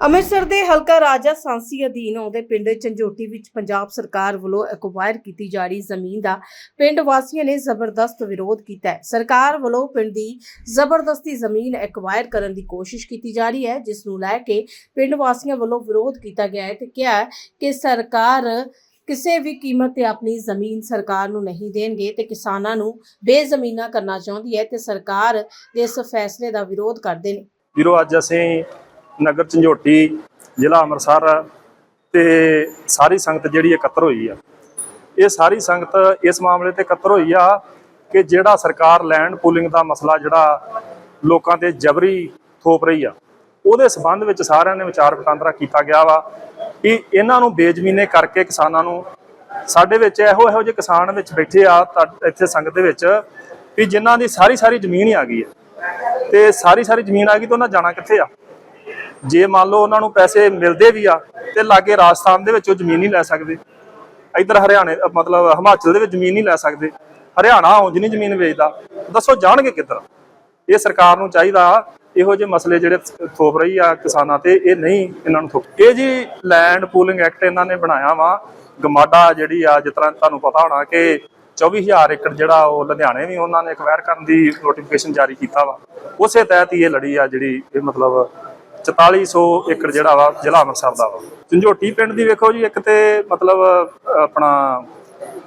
ਅੰਮ੍ਰਿਤਸਰ ਦੇ ਹਲਕਾ ਰਾਜਾ ਸਾਂਸੀ ਅਧੀਨ ਆਉਂਦੇ ਪਿੰਡ ਝੰਜੋਟੀ ਵਿੱਚ ਪੰਜਾਬ ਸਰਕਾਰ ਵੱਲੋਂ ਐਕਵਾਇਰ ਕੀਤੀ ਜਾ ਰਹੀ ਜ਼ਮੀਨ ਦਾ ਪਿੰਡ ਵਾਸੀਆਂ ਨੇ ਜ਼ਬਰਦਸਤ ਵਿਰੋਧ ਕੀਤਾ ਹੈ। ਸਰਕਾਰ ਵੱਲੋਂ ਪਿੰਡ ਦੀ ਜ਼ਬਰਦਸਤੀ ਜ਼ਮੀਨ ਐਕਵਾਇਰ ਕਰਨ ਦੀ ਕੋਸ਼ਿਸ਼ ਕੀਤੀ ਜਾ ਰਹੀ ਹੈ, ਜਿਸ ਨੂੰ ਲੈ ਕੇ ਪਿੰਡ ਵਾਸੀਆਂ ਵੱਲੋਂ ਵਿਰੋਧ ਕੀਤਾ ਗਿਆ ਹੈ ਤੇ ਕਿਹਾ ਕਿ ਸਰਕਾਰ ਕਿਸੇ ਵੀ ਕੀਮਤ ਤੇ ਆਪਣੀ ਜ਼ਮੀਨ ਸਰਕਾਰ ਨੂੰ ਨਹੀਂ ਦੇਣਗੇ ਤੇ ਕਿਸਾਨਾਂ ਨੂੰ ਬੇਜ਼ਮੀਨਾ ਕਰਨਾ ਚਾਹੁੰਦੀ ਹੈ ਤੇ ਸਰਕਾਰ ਦੇ ਇਸ ਫੈਸਲੇ ਦਾ ਵਿਰੋਧ ਕਰਦੇ ਨੇ। ਵੀਰੋ, ਅੱਜ ਅਸੀਂ ਨਗਰ ਝੰਜੋਟੀ, ਜ਼ਿਲ੍ਹਾ ਅੰਮ੍ਰਿਤਸਰ ਤੇ ਸਾਰੀ ਸੰਗਤ ਜਿਹੜੀ ਇਕੱਤਰ ਹੋਈ ਆ। ਇਹ ਸਾਰੀ ਸੰਗਤ ਇਸ ਮਾਮਲੇ ਤੇ ਇਕੱਤਰ ਹੋਈ ਆ ਕਿ ਜਿਹੜਾ ਸਰਕਾਰ ਲੈਂਡ ਪੂਲਿੰਗ ਦਾ ਮਸਲਾ ਜਿਹੜਾ ਲੋਕਾਂ ਤੇ ਜਬਰੀ ਥੋਪ ਰਹੀ ਆ, ਉਹਦੇ ਸਬੰਧ ਵਿੱਚ ਸਾਰਿਆਂ ਨੇ ਵਿਚਾਰ ਵਟਾਂਦਰਾ ਕੀਤਾ ਗਿਆ ਵਾ ਕਿ ਇਹਨਾਂ ਨੂੰ ਬੇਜ਼ਮੀਨੇ ਕਰਕੇ ਕਿਸਾਨਾਂ ਨੂੰ ਸਾਡੇ ਵਿੱਚ ਇਹੋ ਇਹੋ ਜਿਹੇ ਕਿਸਾਨ ਵਿੱਚ ਬੈਠੇ ਆ ਤਾਂ ਇੱਥੇ ਸੰਗਤ ਦੇ ਵਿੱਚ ਵੀ ਜਿਨ੍ਹਾਂ ਦੀ ਸਾਰੀ ਸਾਰੀ ਜ਼ਮੀਨ ਹੀ ਆ ਗਈ ਹੈ ਤੇ ਸਾਰੀ ਸਾਰੀ ਜ਼ਮੀਨ ਆ ਗਈ ਤਾਂ ਉਹਨਾਂ ਜਾਣਾ ਕਿੱਥੇ ਆ? ਜੇ ਮੰਨ ਲਓ ਉਹਨਾਂ ਨੂੰ ਪੈਸੇ ਮਿਲਦੇ ਵੀ ਆ ਤੇ ਲਾਗੇ ਰਾਜਸਥਾਨ ਦੇ ਵਿੱਚ ਉਹ ਜ਼ਮੀਨ ਨਹੀਂ ਲੈ ਸਕਦੇ। ਇੱਧਰ ਹਰਿਆਣੇ ਮਤਲਬ ਹਿਮਾਚਲ ਦੇ ਵਿੱਚ ਜ਼ਮੀਨ ਨਹੀਂ ਲੈ ਸਕਦੇ। ਹਰਿਆਣਾ ਉਂਝ ਨਹੀਂ ਜ਼ਮੀਨ ਵੇਚਦਾ। ਦੱਸੋ ਜਾਣਗੇ ਕਿੱਧਰ? ਇਹ ਸਰਕਾਰ ਨੂੰ ਚਾਹੀਦਾ ਇਹੋ ਜਿਹੇ ਮਸਲੇ ਜਿਹੜੇ ਥੋਪ ਰਹੀ ਆ ਕਿਸਾਨਾਂ ਤੇ, ਇਹ ਨਹੀਂ ਇਹਨਾਂ ਨੂੰ ਥੋਪ ਇਹ ਜੀ ਲੈਂਡ ਪੂਲਿੰਗ ਐਕਟ ਇਹਨਾਂ ਨੇ ਬਣਾਇਆ ਵਾ। ਗਮਾਡਾ ਜਿਹੜੀ ਆ, ਜਿਸ ਤਰ੍ਹਾਂ ਤੁਹਾਨੂੰ ਪਤਾ ਹੋਣਾ ਕਿ 24000 ਏਕੜ ਜਿਹੜਾ ਉਹ ਲੁਧਿਆਣੇ ਵੀ ਉਹਨਾਂ ਨੇ ਐਕਵਾਇਰ ਕਰਨ ਦੀ ਨੋਟੀਫਿਕੇਸ਼ਨ ਜਾਰੀ ਕੀਤਾ ਵਾ। ਉਸੇ ਤਹਿਤ ਹੀ ਇਹ ਲੜੀ ਆ ਜਿਹੜੀ ਇਹ ਮਤਲਬ 4400 ਏਕੜ ਜਿਹੜਾ ਵਾ ਜ਼ਿਲ੍ਹਾ ਅੰਮ੍ਰਿਤਸਰ ਦਾ ਵਾ। ਝੰਜੋਟੀ ਪਿੰਡ ਦੀ ਵੇਖੋ ਜੀ ਇੱਕ ਤੇ ਮਤਲਬ ਆਪਣਾ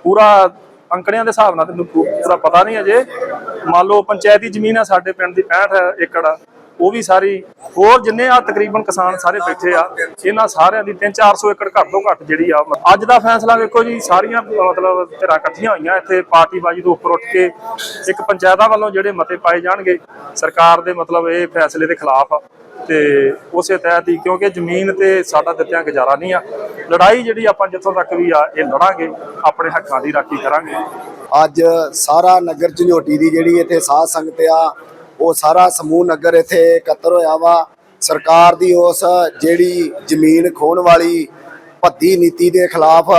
ਪੂਰਾ ਅੰਕੜਿਆਂ ਦੇ ਹਿਸਾਬ ਨਾਲ ਤੈਨੂੰ ਪੂਰਾ ਪਤਾ ਨਹੀਂ ਅਜੇ। ਮੰਨ ਲਓ ਪੰਚਾਇਤੀ ਜ਼ਮੀਨ ਆ ਸਾਡੇ ਪਿੰਡ ਦੀ 65 ਏਕੜ ਆ, ਉਹ ਵੀ ਸਾਰੀ, ਹੋਰ ਜਿੰਨੇ ਆ ਤਕਰੀਬਨ ਕਿਸਾਨ ਸਾਰੇ ਬੈਠੇ ਆ, ਇਹਨਾਂ ਸਾਰਿਆਂ ਦੀ 3-400 ਏਕੜ ਘੱਟ ਤੋਂ ਘੱਟ ਜਿਹੜੀ ਆ ਅੱਜ ਦਾ ਫੈਸਲਾ ਵੇਖੋ ਜੀ, ਸਾਰੀਆਂ, ਮਤਲਬ ਧਿਰਾਂ ਇਕੱਠੀਆਂ ਹੋਈਆਂ ਇੱਥੇ ਪਾਰਟੀਬਾਜ਼ੀ ਤੋਂ ਉੱਪਰ ਉੱਠ ਕੇ ਇੱਕ ਪੰਚਾਇਤਾਂ ਵੱਲੋਂ ਜਿਹੜੇ ਮਤੇ ਪਾਏ ਜਾਣਗੇ, ਸਰਕਾਰ ਦੇ ਮਤਲਬ ਇਹ ਫੈਸਲੇ ਦੇ ਖਿਲਾਫ ਆ। ਤੇ ਉਸੇ ਤਹਿਤ ਹੀ ਕਿਉਂਕਿ ਜ਼ਮੀਨ ਤੇ ਸਾਡਾ ਦਿੱਤਿਆਂ ਗੁਜ਼ਾਰਾ ਨਹੀਂ ਆ, ਲੜਾਈ ਜਿਹੜੀ ਆਪਾਂ ਜਿੱਥੋਂ ਤੱਕ ਵੀ ਆ, ਇਹ ਲੜਾਂਗੇ, ਆਪਣੇ ਹੱਕਾਂ ਦੀ ਰਾਖੀ ਕਰਾਂਗੇ। ਅੱਜ ਸਾਰਾ ਨਗਰ ਝੰਜੋਟੀ ਦੀ ਜਿਹੜੀ ਇੱਥੇ ਸਾਧ ਸੰਗਤ ਆ ਉਹ ਸਾਰਾ ਸਮੂਹ ਨਗਰ ਇੱਥੇ ਇਕੱਤਰ ਹੋਇਆ ਵਾ। ਸਰਕਾਰ ਦੀ ਉਸ ਜਿਹੜੀ ਜ਼ਮੀਨ ਖੋਣ ਵਾਲੀ ਭੱਦੀ ਨੀਤੀ ਦੇ ਖਿਲਾਫ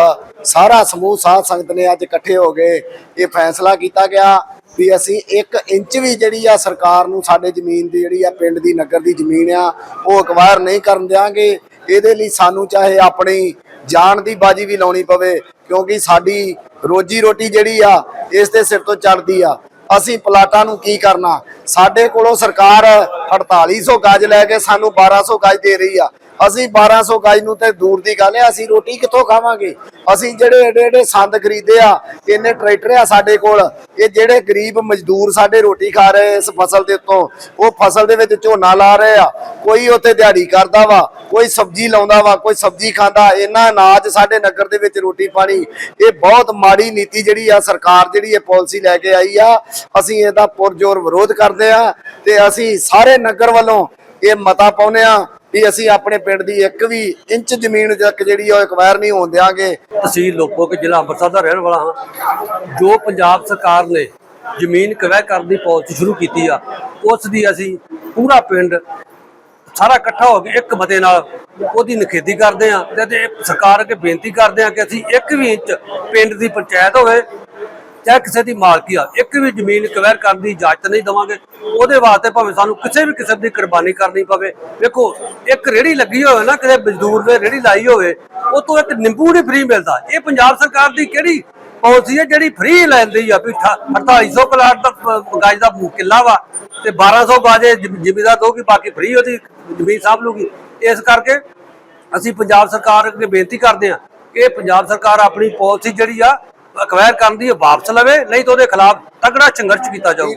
ਸਾਰਾ ਸਮੂਹ ਸਾਧ ਸੰਗਤ ਨੇ ਅੱਜ ਇਕੱਠੇ ਹੋ ਗਏ ਇਹ ਫੈਸਲਾ ਕੀਤਾ ਗਿਆ ਵੀ ਅਸੀਂ 1 ਇੰਚ ਵੀ ਜਿਹੜੀ ਆ ਸਰਕਾਰ ਨੂੰ ਸਾਡੇ ਜ਼ਮੀਨ ਦੀ ਜਿਹੜੀ ਆ ਪਿੰਡ ਦੀ ਨਗਰ ਦੀ ਜ਼ਮੀਨ ਆ, ਉਹ ਅਕਵਾਇਰ ਨਹੀਂ ਕਰਨ ਦਿਆਂਗੇ। ਇਹਦੇ ਲਈ ਸਾਨੂੰ ਚਾਹੇ ਆਪਣੀ ਜਾਨ ਦੀ ਬਾਜੀ ਵੀ ਲਾਉਣੀ ਪਵੇ, ਕਿਉਂਕਿ ਸਾਡੀ ਰੋਜੀ ਰੋਟੀ ਜਿਹੜੀ ਆ, ਇਸ ਦੇ ਸਿਰ ਤੋਂ ਚੱਲਦੀ ਆ। ਅਸੀਂ ਪਲਾਟਾਂ ਨੂੰ ਕੀ ਕਰਨਾ? ਸਾਡੇ ਕੋਲੋਂ ਸਰਕਾਰ 4800 ਗਜ ਲੈ ਕੇ ਸਾਨੂੰ 1200 ਗਜ ਦੇ ਰਹੀ ਆ। ਅਸੀਂ 1200 ਗਜ ਨੂੰ ਤੇ ਦੂਰ ਦੀ ਗੱਲ ਹੈ, ਅਸੀਂ ਰੋਟੀ ਕਿੱਥੋਂ ਖਾਵਾਂਗੇ? ਅਸੀਂ ਜਿਹੜੇ ਏਡੇ ਏਡੇ ਸੰਦ ਖਰੀਦੇ ਆ, ਇੰਨੇ ਟਰੈਕਟਰ ਆ ਸਾਡੇ ਕੋਲ, ਇਹ ਜਿਹੜੇ ਗਰੀਬ ਮਜ਼ਦੂਰ ਸਾਡੇ ਰੋਟੀ ਖਾ ਰਹੇ ਇਸ ਫਸਲ ਦੇ ਉੱਤੋਂ, ਉਹ ਫਸਲ ਦੇ ਵਿੱਚ ਝੋਨਾ ਲਾ ਰਹੇ ਆ, ਕੋਈ ਉੱਥੇ ਦਿਹਾੜੀ ਕਰਦਾ ਵਾ, ਕੋਈ ਸਬਜ਼ੀ ਲਾਉਂਦਾ ਵਾ, ਕੋਈ ਸਬਜ਼ੀ ਖਾਂਦਾ ਇਹਨਾਂ ਅਨਾਜ ਸਾਡੇ ਨਗਰ ਦੇ ਵਿੱਚ ਰੋਟੀ ਪਾਣੀ, ਇਹ ਬਹੁਤ ਮਾੜੀ ਨੀਤੀ ਜਿਹੜੀ ਆ ਸਰਕਾਰ ਜਿਹੜੀ ਇਹ ਪਾਲਿਸੀ ਲੈ ਕੇ ਆਈ ਆ, ਅਸੀਂ ਇਹਦਾ ਪੁਰਜੋਰ ਵਿਰੋਧ ਕਰਦੇ ਆ, ਤੇ ਅਸੀਂ ਸਾਰੇ ਨਗਰ ਵੱਲੋਂ ਇਹ ਮਤਾ ਪਾਉਂਦੇ ਆ ਵੀ ਅਸੀਂ ਆਪਣੇ ਪਿੰਡ ਦੀ ਇੱਕ ਵੀ ਇੰਚ ਜ਼ਮੀਨ ਤੱਕ ਜਿਹੜੀ ਆ ਉਹ ਐਕਵਾਇਰ ਨਹੀਂ ਹੋਣ ਦਿਆਂਗੇ। ਅਸੀਂ ਲੋਪੋਕ ਜ਼ਿਲ੍ਹਾ ਅੰਮ੍ਰਿਤਸਰ ਦਾ ਰਹਿਣ ਵਾਲਾ ਹਾਂ, ਜੋ ਪੰਜਾਬ ਸਰਕਾਰ ਨੇ ਜ਼ਮੀਨ ਕਵੈ ਕਰਨ ਦੀ ਪਾਲਿਸੀ ਸ਼ੁਰੂ ਕੀਤੀ ਆ, ਉਸ ਦੀ ਅਸੀਂ ਪੂਰਾ ਪਿੰਡ ਸਾਰਾ ਇਕੱਠਾ ਹੋ ਕੇ ਇੱਕ ਮਤੇ ਨਾਲ ਉਹਦੀ ਨਿਖੇਧੀ ਕਰਦੇ ਆ ਤੇ ਤੇ ਸਰਕਾਰ ਅੱਗੇ ਬੇਨਤੀ ਕਰਦੇ ਆ ਕਿ ਅਸੀਂ ਇੱਕ ਵੀ ਇੰਚ ਪਿੰਡ ਦੀ ਪੰਚਾਇਤ ਹੋਵੇ ਚਾਹੇ ਕਿਸੇ ਦੀ ਮਾਲਕੀ ਆ, ਇੱਕ ਵੀ ਜ਼ਮੀਨ ਕਵੈਰ ਕਰਨ ਦੀ ਇਜਾਜ਼ਤ ਨਹੀਂ ਦਵਾਂਗੇ, ਉਹਦੇ ਵਾਸਤੇ ਭਾਵੇਂ ਸਾਨੂੰ ਕਿਸੇ ਵੀ ਕਿਸਮ ਦੀ ਕੁਰਬਾਨੀ ਕਰਨੀ ਪਵੇ। ਵੇਖੋ, ਇੱਕ ਰੇੜੀ ਲੱਗੀ ਹੋਵੇ ਨਾ, ਕਿਸੇ ਮਜ਼ਦੂਰ ਨੇ ਰੇੜੀ ਲਾਈ ਹੋਵੇ ਉਹ ਤੋਂ ਇੱਕ ਨਿੰਬੂ ਨਹੀਂ ਫ੍ਰੀ ਮਿਲਦਾ। ਇਹ ਪੰਜਾਬ ਸਰਕਾਰ ਦੀ ਕਿਹੜੀ ਪਾਲਿਸੀ ਹੈ ਜਿਹੜੀ ਫ੍ਰੀ ਲੈਂਦੀ ਆ ਵੀ ਅਠਾ- 4800 ਪਲਾਟ ਦਾ ਗਾਜ ਦਾ ਕਿੱਲਾ ਵਾ ਤੇ 1200 ਗਾਜੇ ਜ਼ਿਮੀਦਾਰ ਦੋਗੀ ਬਾਕੀ ਫ੍ਰੀ ਉਹਦੀ ਜ਼ਮੀਨ ਸਾਂਭ ਲੂਗੀ। ਇਸ ਕਰਕੇ ਅਸੀਂ ਪੰਜਾਬ ਸਰਕਾਰ ਅੱਗੇ ਬੇਨਤੀ ਕਰਦੇ ਹਾਂ ਕਿ ਪੰਜਾਬ ਸਰਕਾਰ ਆਪਣੀ ਪਾਲਿਸੀ ਜਿਹੜੀ ਆ ਅਕਵਾਇਰ ਕਰਨ ਦੀ ਵਾਪਸ ਲਵੇ ਨਹੀਂ ਤਾਂ ਉਹਦੇ ਖਿਲਾਫ ਤਗੜਾ ਸੰਘਰਸ਼ ਕੀਤਾ ਜਾਊਗਾ।